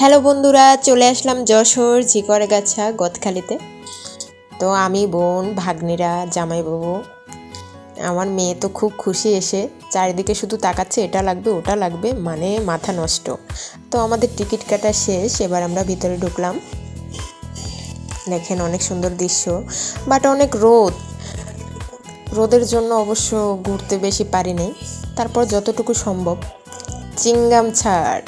Hello বন্ধুরা, চলে আসলাম যশোর ঝিকরগাছা গদখালিতে। তো আমি বোন ভাগ্নিরা, জামাইবাবু। আমার মেয়ে তো খুব খুশি এসে চারিদিকে শুধু তাকাচ্ছে, এটা লাগবে, ওটা লাগবে মানে মাথা নষ্ট। তো আমাদের টিকিট কাটা শেষ, এবার আমরা ভিতরে ঢুকলাম। দেখেন অনেক সুন্দর দৃশ্য, বাট অনেক রোদ। রোদের জন্য অবশ্য ঘুরতে বেশি পারিনি, তারপর যতটুকু সম্ভব। চিংগাম ছাড়।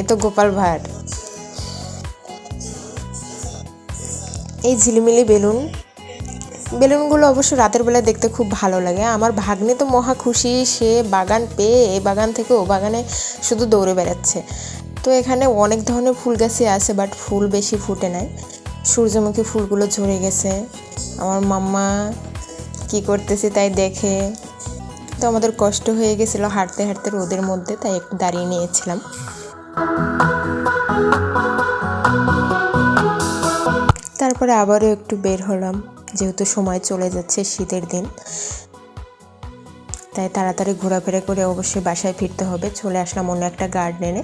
এ তো গোপাল ভাঁড়। এই ঝিলিমিলি বেলুন। বেলুনগুলো অবশ্য রাতের বেলা দেখতে খুব ভালো লাগে। আমার ভাগ্নে তো মহা খুশি, সে বাগান পেয়ে এই বাগান থেকে ও বাগানে শুধু দৌড়ে বেড়াচ্ছে। তো এখানে অনেক ধরনের ফুল গাছই আছে বাট ফুল বেশি ফুটে নাই। সূর্যমুখী ফুলগুলো ঝরে গেছে। আমার মাম্মা কি করতেছে তাই দেখে। তো আমাদের কষ্ট হয়ে গেছিল হাঁটতে হাঁটতে রোদের মধ্যে, তাই একটু দাঁড়িয়ে নিয়েছিলাম। তারপরে আবারও একটু বের হলাম, যেহেতু সময় চলে যাচ্ছে শীতের দিন। তাই তাড়াতাড়ি ঘোরাফেরা করে অবশ্যই বাসায় ফিরতে হবে। চলে আসলাম অন্য একটা গার্ডেনে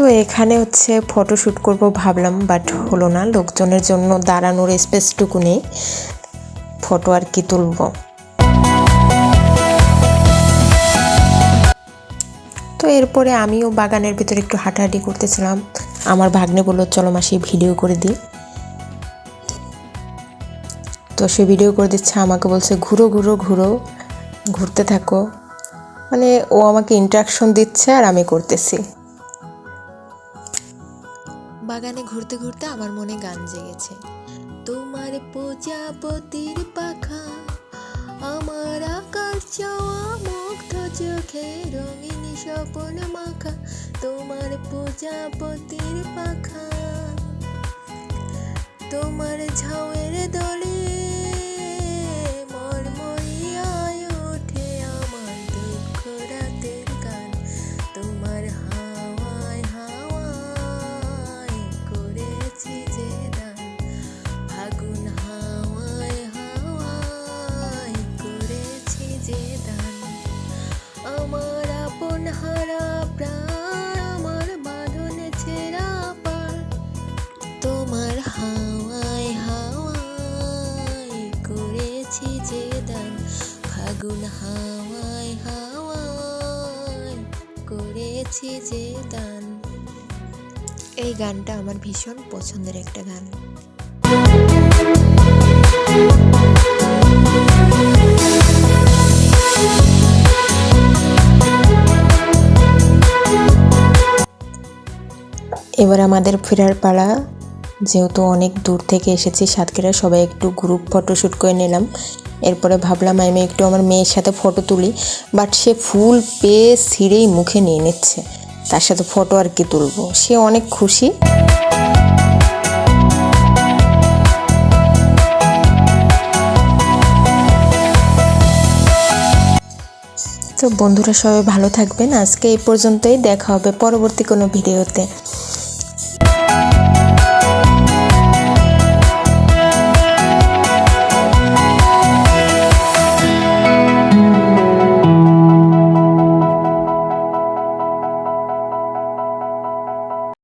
তো এখানে হচ্ছে ফটোশ্যুট করব ভাবলাম বাট হলো না। লোকজনের জন্য দাঁড়ানোর স্পেসটুকু নেই। ফটো আর কি তুলব। তো এরপরে আমিও বাগানের ভিতরে একটু হাঁটাহাঁটি করতেছিলাম। আমার ভাগ্নে বলল, চলো মাসি ভিডিও করে দিই। তো সে ভিডিও করে দিচ্ছে, আমাকে বলছে, ঘুরো ঘুরো ঘুরো, ঘুরতে থাকো। মানে ও আমাকে ইন্ট্রাকশন দিচ্ছে আর আমি করতেছি। বাগানে ঘুরতে ঘুরতে আমার মনে গান জেগেছে। তোমার প্রজাপতির পাখা, আমার আকাশ চাওয়া মুগ্ধ চোখে রঙিন স্বপন মাখা, তোমার প্রজাপতির পাখা। তোমার ঝাউয়ের দলে করেছি যে দান, ফাগুন হাওয়ায় হাওয়ায় করেছি যে দান। এই গানটা আমার ভীষণ পছন্দের একটা গান। এবার আমাদের ফেরার পালা। যেহেতু অনেক দূর থেকে এসেছি সাতক্ষীরা সবাই একটু গ্রুপ ফটো শ্যুট করে নিলাম। এরপরে ভাবলাম আমি একটু আমার মেয়ের সাথে ফটো তুলি বাট সে ফুল পেয়ে ছিঁড়েই মুখে নিয়ে নিচ্ছে। তার সাথে ফটো আর কি তুলবো? সে অনেক খুশি। তো বন্ধুরা সবাই ভালো থাকবেন। আজকে এই পর্যন্তই। দেখা হবে পরবর্তী কোনো ভিডিওতে।